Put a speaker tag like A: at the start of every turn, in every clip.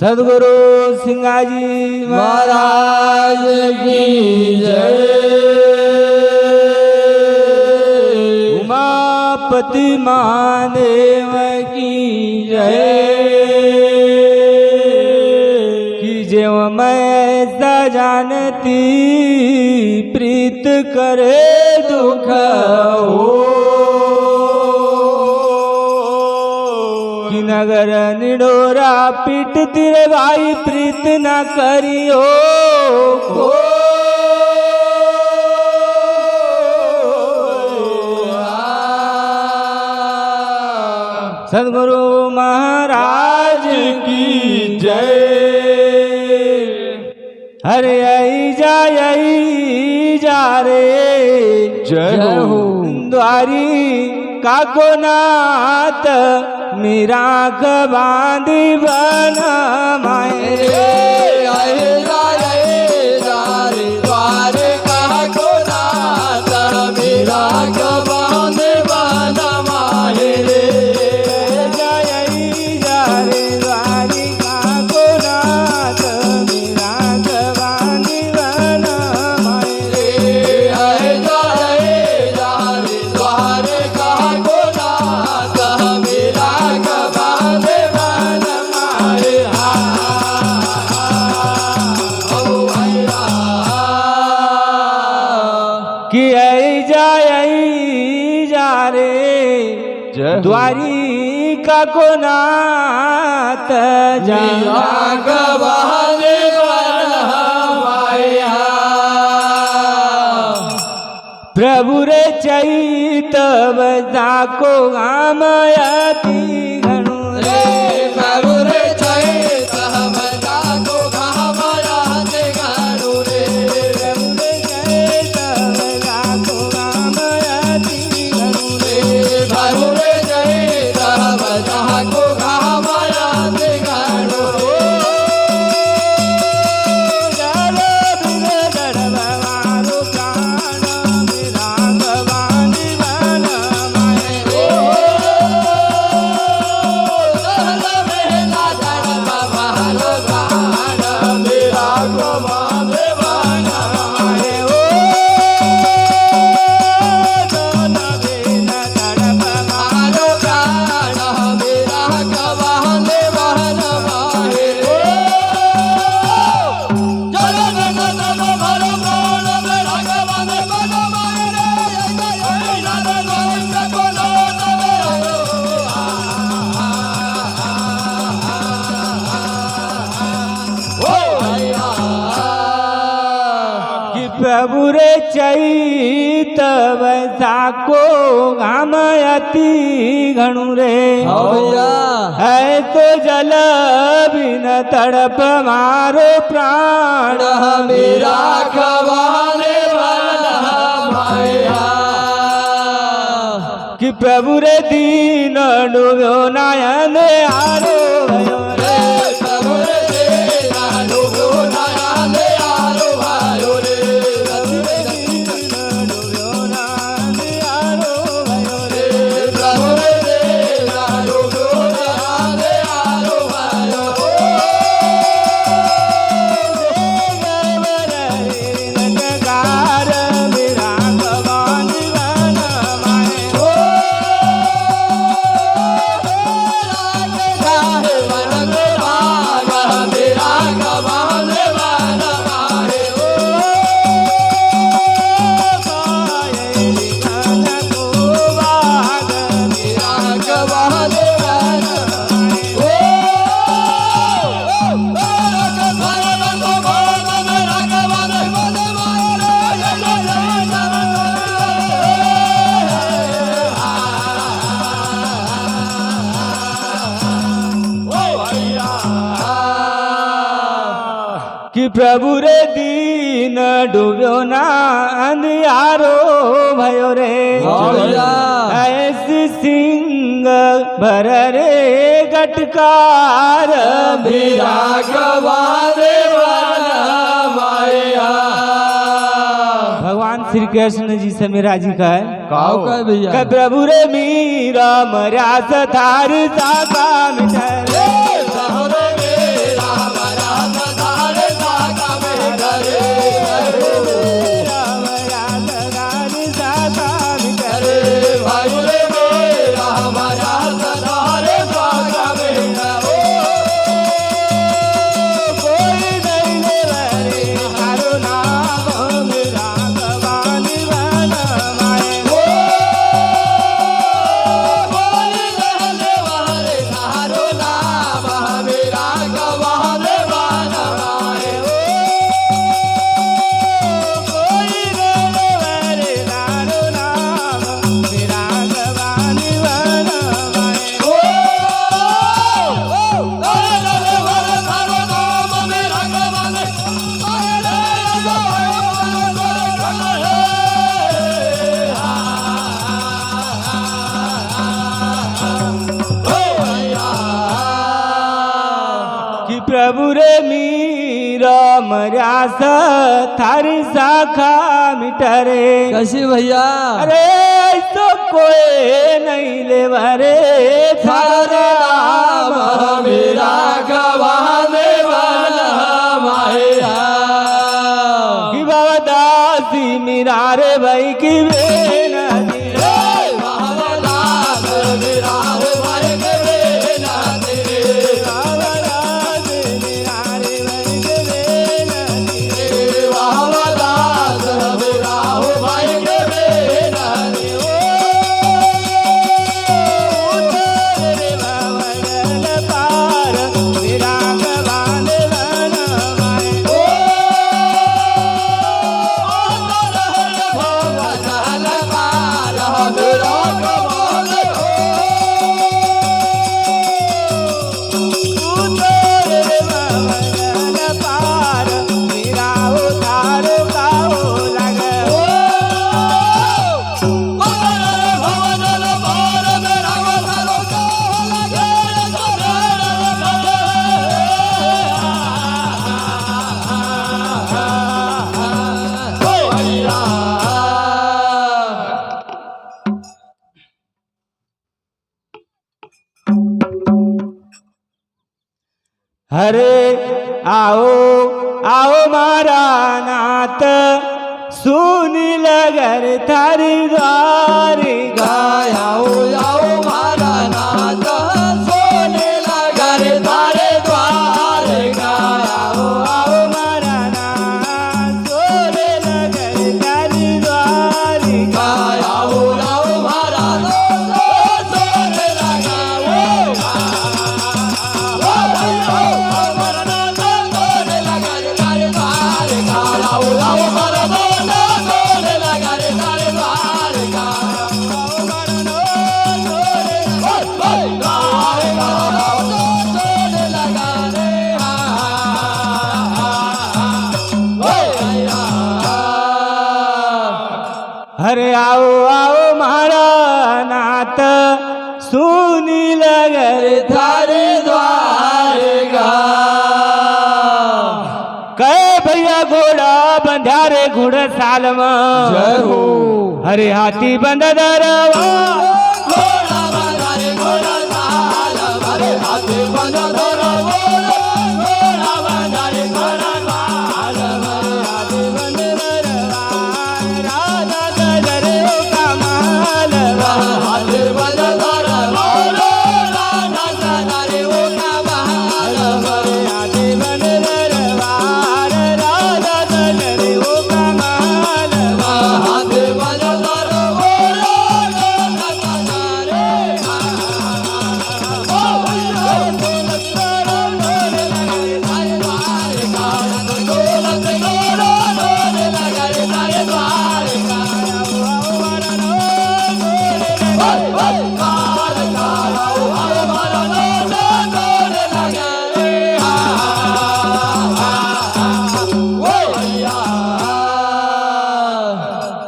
A: सदगुरु सिंह जी
B: महाराज की जय।
A: उमापति महादेव की जय। की जो मैं जानती, प्रीत करे दुख हो। नगर निडोरा पीट तिरे भाई प्रीत न करियो। को सदगुरु महाराज की जय। हरे आई जा आई जा रे।
B: जय हो।
A: द्वारी काको नाथ मीरा बांधी बन माए द्वारी का को नाथ जा। प्रभु रे चैत को गामयती प्रभु रे चैत को गामयती घणु रे है तो जल बिन तड़प मारो प्राण।
B: मेरा खवाने
A: कि प्रभु रे दीन डूबो नयन आरो भयो। कि प्रभु रे दीन डूब्यो ना अंधियारो भयो रे।
B: भैया।
A: ऐसी सिंह भर रे गटकार।
B: मेरा गवाने वाला माया।
A: भगवान श्री कृष्ण जी से मेरा जी का है।
B: काऊ का है भैया?
A: कि प्रभु रे मीरा मर्या सथार साका मर्यास थारी शाखा मिटरे।
B: कैसे भैया?
A: अरे तो कोई नहीं ले रे
B: थारे नाम मेरा गवाह वाला माया।
A: कि बाबा दासी मीरा रे भाई की हरे आओ आओ मारा नाथ सुनी लगर थारी द्वारी आओ। हरे आओ आओ मारा नाथ सुनी लगर थारे द्वारे कहे भैया घोड़ा बंधा रे घोड़ा साल
B: जय हो।
A: हरे हाथी बंद दरवा राधा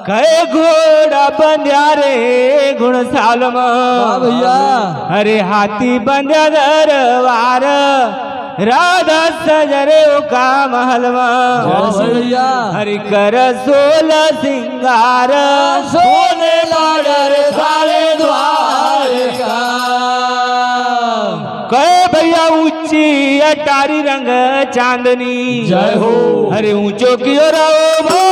A: कहे घोड़ा बंध्या रे गुण साल
B: भैया
A: हरे हाथी बंध्या दरबार राधा सजरे का महलवा
B: भैया
A: हरि कर सोल सिंगार
B: सोने
A: कहे भैया ऊँची अटारी रंग चांदनी।
B: जय हो।
A: हरे ऊंचो की ओर आओ ऊंचो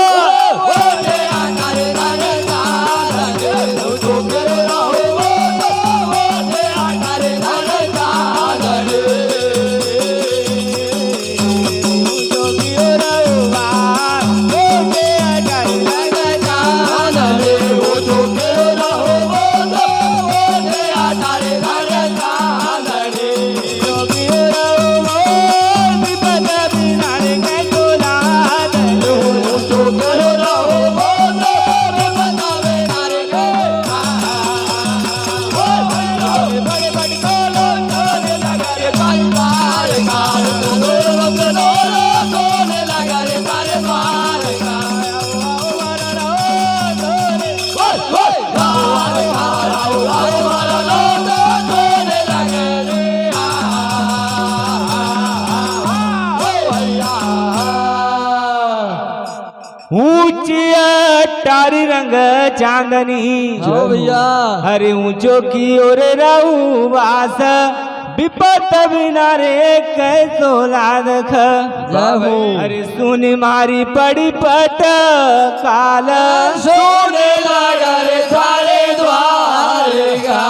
A: अटारी रंग चांदनी।
B: हो भैया।
A: हरे ऊंचो की ओर रहू वास विपत बिना रे कैसो लादख अरे सुन मारी पड़ी पट काल।
B: सोने नगर थारे द्वारिका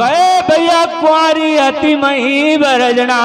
A: गए भैया कुआरी अति मही बरजना।